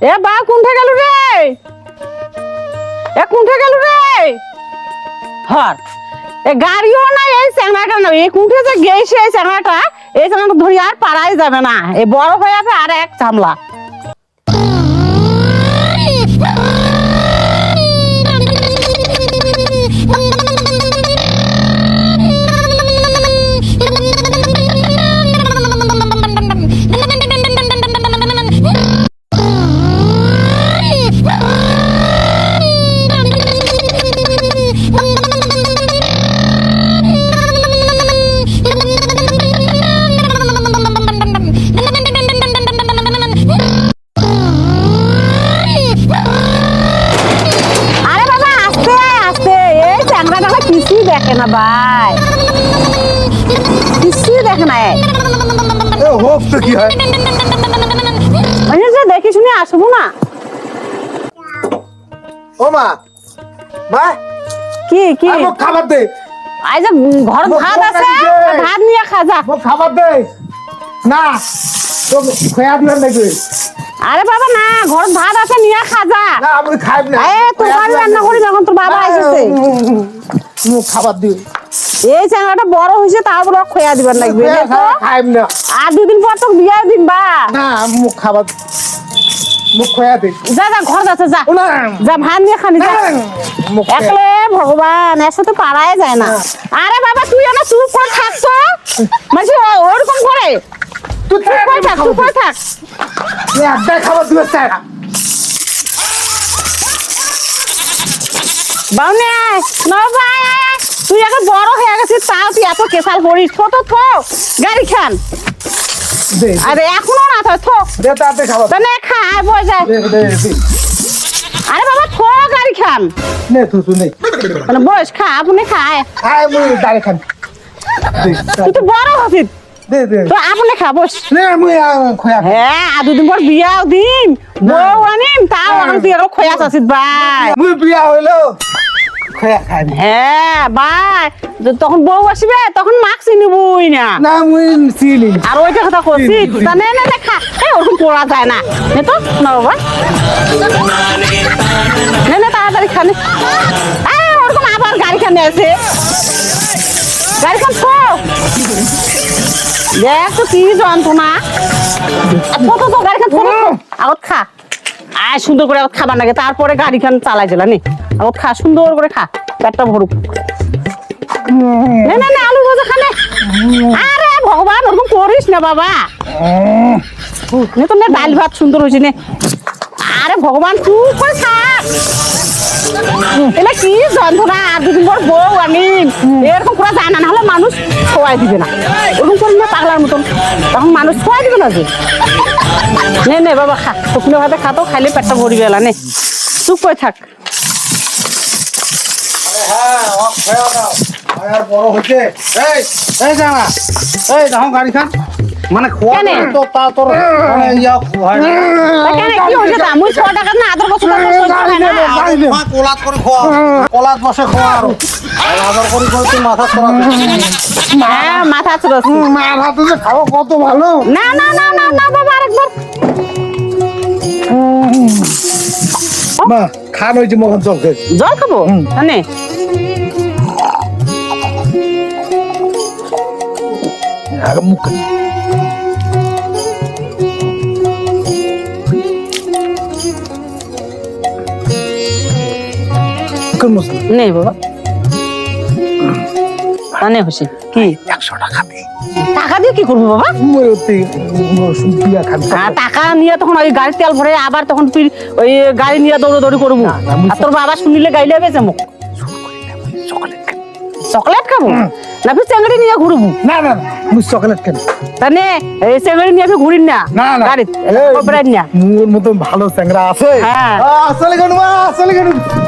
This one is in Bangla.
এ বা, কোনঠে গেল রে? এ কোনঠে গেল রে? হর এ গাড়িও না এই চ্যাংড়াটা না এই কোনঠে যে গেছে এই চ্যাংড়াটা এই চ্যাংড়াটা ধরি আর পারাই যাবে না। এ বড় হয়ে যাবে আর এক ঝামলা। ভাই কিছুই দেখে না এ। এ হোক তো কি হয়? আমি যে দেখে শুনে আসব না? ও মা মা কি কি? আমাকে খাবার দে। আই যে ঘর ভাত আছে। ভাত নিয়ে খা যা। আমাকে খাবার দে। না তো খয়া দিলাম নাকি? আরে বাবা না ঘর ভাত আছে নিয়ে খা যা। না আমি খাইব না এ বাড়ি রান্না করি যখন তোর বাবা আসছে মোক খাবার দিও। এই চ্যাংড়াটা বড় হয়েছে তারপর খোয়া দিবার লাগবে। দেখো না। আর দুদিন পর তো বিয়ে দিন বা। না মোক খাবার মোক খয়া দে। যা যা ঘর যাচ্ছে যা। ও যা ভাত নিয়ে খানি যা। মোক একলে ভগবান এর সাথে পারাই যায় না। আরে বাবা তুই আমার চুপ করে থাকতো মানে ওরকম করে। তুই চুপ করে থাক চুপ করে থাক। একটা খাবার দিবে বাউনে আয় আয়, আয়, আয়। তুই এখন বড় হয়ে গেছিস তাও তুই এত কেসাল পড়িস ছোট থো গাড়ি খান। আরে এখনও না থো। থো তাহলে খা আয় বই যায় আরে বাবা থো গাড়ি খান। নে তুই তুই নে। মানে বস খা আপনি খায় খাই মুই দাঁড়িয়ে খান। তুই তো বড় হছিস দে দে। তো আপনি খা বস। নে মুই খয়া হ্যাঁ আর দুদিন পর বিয়াও দিন। বউ আনিম তাও এখন তুই এখন খোয়া আছিস ভাই। মুই বিয়া হইল। খয়া খাইব হ্যাঁ ভাই তখন বউ আসবে তখন মাস্ক নিবই না। না মুই সিলি। আর ওইটা কথা করছি তা নে নে নে খা। এই ওরকম পড়া যায় না। নে তো না বাবা। নে নে তাড়াতাড়ি খানে এই ওরকম আবার গাড়ি খানে আছে। গাড়ি খান তো। দেখ তো কি যন্ত্রণা। তো গাড়ি খান আগত খা। আয়, সুন্দর করে খাবার লাগে। তারপরে গাড়ি খান চালাই দিলা নে। খা, সুন্দর করে খা। পেটটা ভরুক। না না আলু ভাজা খানে। আরে, ভগবান, ওরকম করিস না, বাবা। নে তো ডাল ভাত সুন্দর হয়েছে, নে। আরে, ভগবান, চুপ করে থাক। এটা কি যন্ত্রণা, আর দুদিন পর বউ আমি। এরকম করা যায় না হলে মানুষ খোয়াই দিবে না। ওরকম করি না পাগলার মতন। তখন মানুষ খোয়াই দিবে না যে। নে নে বাবা খা। শুকনো ভাবে খা তো খাইলে পেটটা ভরি গেলা নে। চুপ করে থাক। হ্যাঁ মানে মাথা হ্যাঁ খাব কত ভালো। না না না না বাবা আরেকবার। মা খান হয়েছে মোহন চলছে জল খাব? নে আর মুখ কোন মুসলিম নে বাবা। নে খুশি। কি? একশো টাকা দিই টাকা দিয়ে কি করব বাবা? আর টাকা নিয়ে তখন ওই গাড়ি তেল ভরে আবার তখন তুই ওই গাড়ি নিয়ে দৌড়ে দৌড়ি করব। না, আর তোর বাবা শুনিলে গাইলে বেঁচে মুখ চকলেট খাব। না তুই চেঙ্গড়ি নিয়ে ঘুরবো। না না মুই চকলেট কেন তা নে এই চেঙ্গড়ি নিয়ে তুই ঘুরিন না? না না। গাড়ি কপড়াই না মোর মতো ভালো চ্যাংরা আছে। হ্যাঁ। আহ, চলে গেল মা চলে গেল চলে গেল